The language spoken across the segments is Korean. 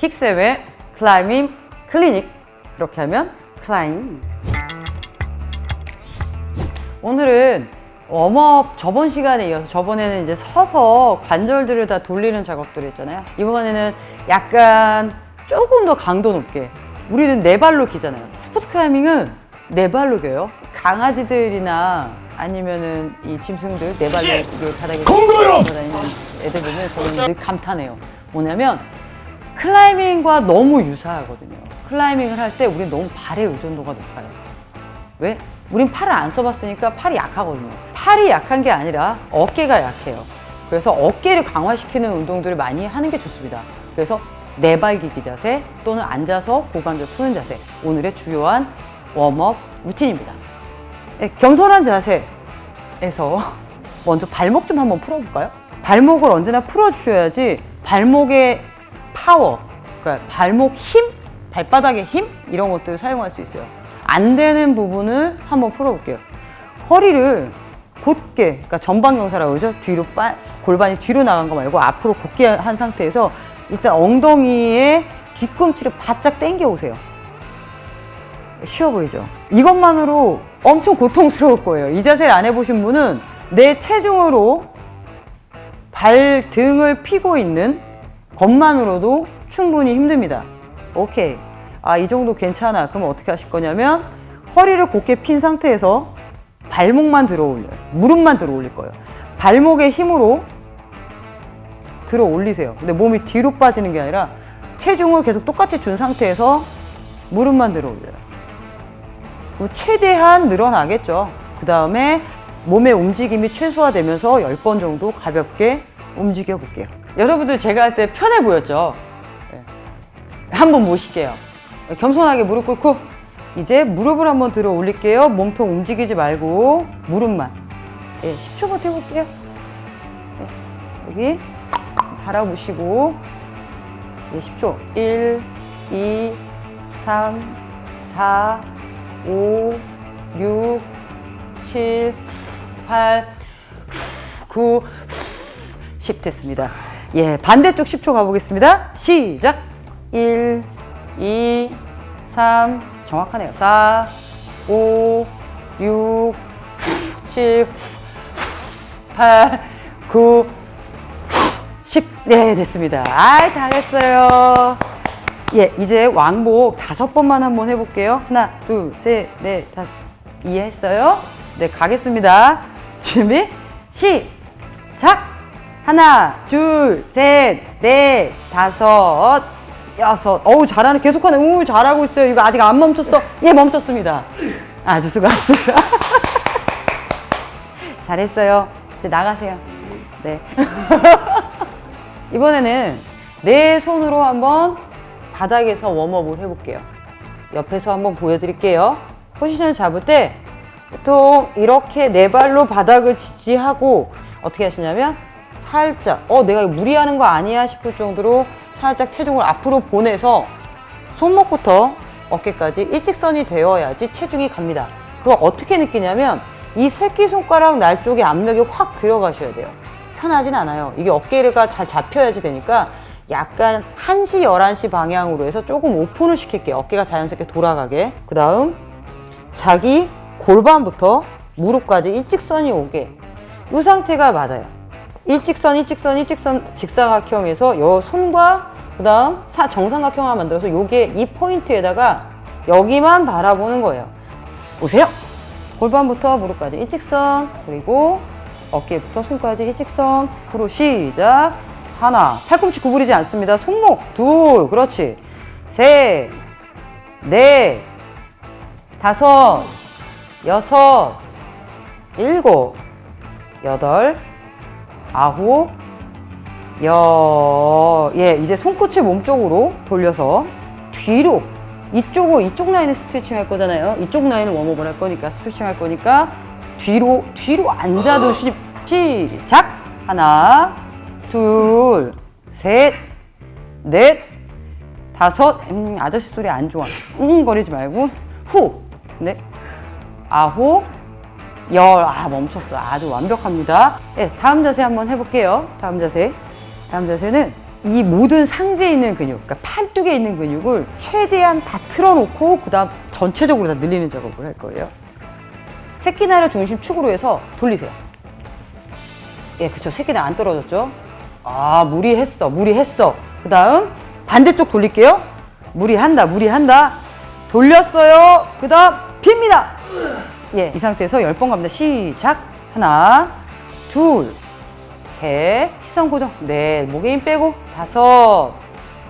킥쌤의 클라이밍 클리닉. 그렇게 하면 클라임. 오늘은 웜업 저번 시간에 이어서 저번에는 이제 서서 관절들을 다 돌리는 작업들을 했잖아요. 이번에는 약간 조금 더 강도 높게. 우리는 네 발로 기잖아요. 스포츠 클라이밍은 네 발로 겨요. 강아지들이나 아니면은 이 짐승들 네 발로 이게 바닥에 공도요! 다니는 애들 보면 저는 늘 감탄해요. 뭐냐면 클라이밍과 너무 유사하거든요. 클라이밍을 할 때 우리는 너무 발의 의존도가 높아요. 왜? 우린 팔을 안 써봤으니까 팔이 약하거든요. 팔이 약한 게 아니라 어깨가 약해요. 그래서 어깨를 강화시키는 운동들을 많이 하는 게 좋습니다. 그래서 네발기기 자세 또는 앉아서 고관절 푸는 자세. 오늘의 주요한 웜업 루틴입니다. 네, 겸손한 자세에서 먼저 발목 좀 한번 풀어볼까요? 발목을 언제나 풀어주셔야지 발목의 파워, 그러니까 발목 힘, 발바닥의 힘 이런 것들을 사용할 수 있어요. 안 되는 부분을 한번 풀어볼게요. 허리를 곧게, 그러니까 전방경사라고 그러죠. 뒤로 빠, 골반이 뒤로 나간 거 말고 앞으로 곧게 한 상태에서 일단 엉덩이에 뒤꿈치를 바짝 당겨 오세요. 쉬워 보이죠? 이것만으로 엄청 고통스러울 거예요. 이 자세를 안 해보신 분은 내 체중으로 발 등을 피고 있는 것만으로도 충분히 힘듭니다. 오케이. 아, 이 정도 괜찮아. 그럼 어떻게 하실 거냐면 허리를 곧게 핀 상태에서 발목만 들어 올려요. 무릎만 들어 올릴 거예요. 발목의 힘으로 들어 올리세요. 근데 몸이 뒤로 빠지는 게 아니라 체중을 계속 똑같이 준 상태에서 무릎만 들어 올려요. 그럼 최대한 늘어나겠죠. 그 다음에 몸의 움직임이 최소화되면서 10번 정도 가볍게 움직여 볼게요. 여러분들 제가 할 때 편해 보였죠? 네. 한번 모실게요. 겸손하게 무릎 꿇고 이제 무릎을 한번 들어 올릴게요. 몸통 움직이지 말고 무릎만. 예, 10초 버텨볼게요. 네, 여기 달아보시고 예, 10초. 1, 2, 3, 4, 5, 6, 7, 8, 9, 10 됐습니다. 예, 반대쪽 10초 가보겠습니다. 시작. 1, 2, 3, 정확하네요. 4, 5, 6, 7, 8, 9, 10. 네, 됐습니다. 아, 잘했어요. 예, 이제 왕복 다섯 번만 한번 해볼게요. 하나, 둘, 셋, 넷, 다섯. 이해했어요? 네, 가겠습니다. 준비, 시작! 하나, 둘, 셋, 넷, 다섯, 여섯. 어우, 잘하네. 계속하네. 우, 잘하고 있어요. 이거 아직 안 멈췄어. 예, 멈췄습니다. 아주 수고하셨습니다. 잘했어요. 이제 나가세요. 네. 이번에는 내 손으로 한번 바닥에서 웜업을 해볼게요. 옆에서 한번 보여드릴게요. 포지션을 잡을 때 보통 이렇게 네 발로 바닥을 지지하고 어떻게 하시냐면 살짝 어 내가 무리하는 거 아니야 싶을 정도로 살짝 체중을 앞으로 보내서 손목부터 어깨까지 일직선이 되어야지 체중이 갑니다. 그걸 어떻게 느끼냐면 이 새끼손가락 날 쪽에 압력이 확 들어가셔야 돼요. 편하진 않아요. 이게 어깨가 잘 잡혀야지 되니까 약간 1시, 11시 방향으로 해서 조금 오픈을 시킬게요. 어깨가 자연스럽게 돌아가게. 그 다음 자기 골반부터 무릎까지 일직선이 오게. 이 상태가 맞아요. 일직선, 일직선, 일직선, 직사각형에서 요 손과 그 다음 정삼각형을 만들어서 요게 이 포인트에다가 여기만 바라보는 거예요. 보세요. 골반부터 무릎까지 일직선, 그리고 어깨부터 손까지 일직선. 앞으로 시작. 하나. 팔꿈치 구부리지 않습니다. 손목. 둘. 그렇지. 셋. 넷. 다섯. 여섯. 일곱. 여덟. 아홉. 여. 예, 이제 손끝을 몸쪽으로 돌려서 뒤로. 이쪽으로, 이쪽 라인을 스트레칭 할 거잖아요. 이쪽 라인을 웜업을 할 거니까, 스트레칭 할 거니까, 뒤로, 뒤로 앉아두시, 시작! 하나, 둘, 셋, 넷, 다섯, 음, 아저씨 소리 안 좋아. 음, 거리지 말고, 후, 네, 아홉, 열, 아, 멈췄어. 아주 완벽합니다. 네, 다음 자세 한번 해볼게요. 다음 자세. 다음 자세는 이 모든 상체에 있는 근육, 그러니까 팔뚝에 있는 근육을 최대한 다 틀어놓고 그 다음 전체적으로 다 늘리는 작업을 할 거예요. 새끼날을 중심 축으로 해서 돌리세요. 예, 그쵸. 새끼날 안 떨어졌죠? 아, 무리했어, 무리했어. 그 다음 반대쪽 돌릴게요. 무리한다, 무리한다. 돌렸어요. 그 다음 핍니다. 예, 이 상태에서 10번 갑니다. 시작. 하나, 둘, 셋, 시선 고정. 넷, 목에 힘 빼고. 다섯,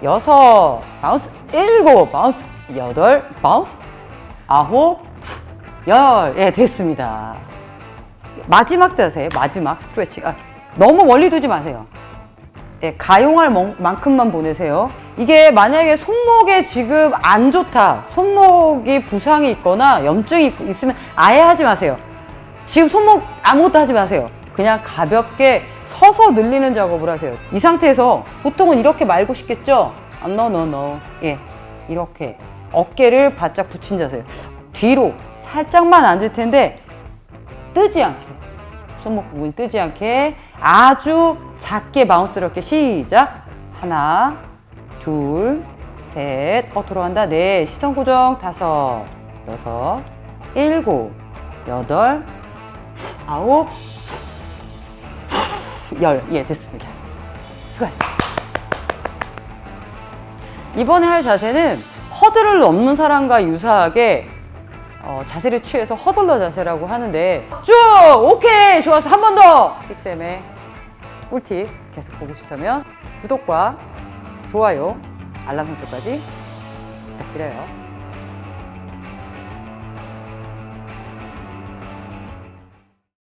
여섯, 바운스. 일곱, 바운스. 여덟, 바운스. 아홉, 열. 예, 됐습니다. 마지막 자세, 마지막 스트레칭. 아, 너무 멀리 두지 마세요. 예, 가용할 멍- 만큼만 보내세요. 이게 만약에 손목에 지금 안 좋다, 손목이 부상이 있거나 염증이 있- 있으면 아예 하지 마세요. 지금 손목 아무것도 하지 마세요. 그냥 가볍게 서서 늘리는 작업을 하세요. 이 상태에서 보통은 이렇게 말고 싶겠죠? 아, no, no. 예, 이렇게 어깨를 바짝 붙인 자세. 뒤로 살짝만 앉을 텐데 뜨지 않게 손목 부분이 뜨지 않게 아주 작게 바운스럽게 시작 하나 둘 셋 어 돌아간다. 네. 시선 고정. 다섯 여섯 일곱 여덟 아홉 열. 예 됐습니다. 수고하셨습니다. 이번에 할 자세는 허들을 넘는 사람과 유사하게 어, 자세를 취해서 허들러 자세라고 하는데 쭉! 오케이! 좋았어. 한 번 더! 픽쌤의 꿀팁 계속 보고 싶다면 구독과 좋아요 알람 설정까지 부탁드려요